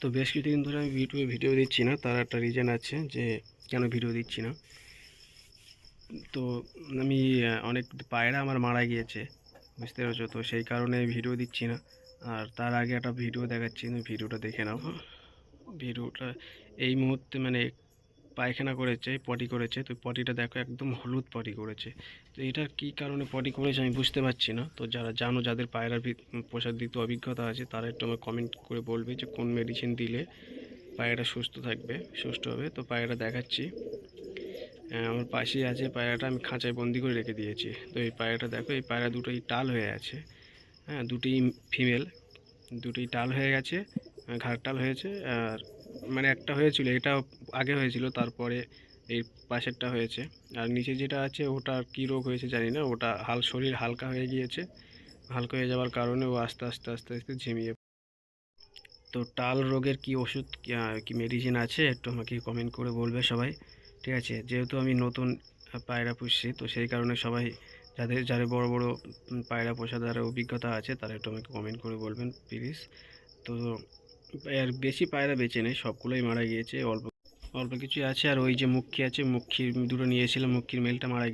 তো বেশ কিছুদিন ধরে আমি ইউটিউবে ভিডিও দিচ্ছি না তার একটা রিজন আছে যে কেন ভিডিও দিচ্ছি না। তো আমি অনেক পায়রা আমার মারা গিয়েছে বুঝতে পারছ? তো সেই কারণে ভিডিও দিচ্ছি না। আর তার আগে একটা ভিডিও দেখাচ্ছি ভিডিওটা দেখে নাও। ভিডিওটা এই মুহূর্তে মানে পায়খানা করেছে পটি করেছে, তো পটিটা দেখো একদম হলুদ পটি করেছে। তো এটা কী কারণে পটি করেছে আমি বুঝতে পারছি না। তো যারা জানো, যাদের পায়রার পোষার দিতে অভিজ্ঞতা আছে, তারা একটু আমার কমেন্ট করে বলবে যে কোন মেডিসিন দিলে পায়রাটা সুস্থ থাকবে, সুস্থ হবে। তো পায়রাটা দেখাচ্ছি। আমার পাশেই আছে পায়রাটা, আমি খাঁচায় বন্দি করে রেখে দিয়েছি। তো এই পায়রাটা দেখো, এই পায়রা দুটোই টাল হয়ে আছে। হ্যাঁ দুটোই ফিমেল, দুটোই টাল হয়ে গেছে। আহ, ঘাড় টাল হয়েছে আর মানে একটা হয়েছিল এটা আগে হয়েছিল তারপরে এই পাশেরটা হয়েছে। আর নিচে যেটা আছে ওটা কী রোগ হয়েছে জানি না ওটা হাল শরীর হালকা হয়ে গিয়েছে। হালকা হয়ে যাওয়ার কারণে ও আস্তে আস্তে আস্তে আস্তে ঝিমিয়ে তো টাল রোগের কি ওষুধ কি, মেডিসিন আছে একটু আমাকে কমেন্ট করে বলবে সবাই ঠিক আছে? যেহেতু আমি নতুন পায়রা পুষছি তো সেই কারণে সবাই যাদের যারা বড় বড় পায়রা পোষা যারা অভিজ্ঞতা আছে তারা একটু আমাকে কমেন্ট করে বলবেন প্লিজ তো আর বেশি পায়রা বেঁচে নেই, সবগুলোই মারা গিয়েছে, অল্প অল্প কিছুই আছে। আর ওই যে মুখী আছে মুখী দুটো নিয়েছিলাম মুখীর মেলটা মারা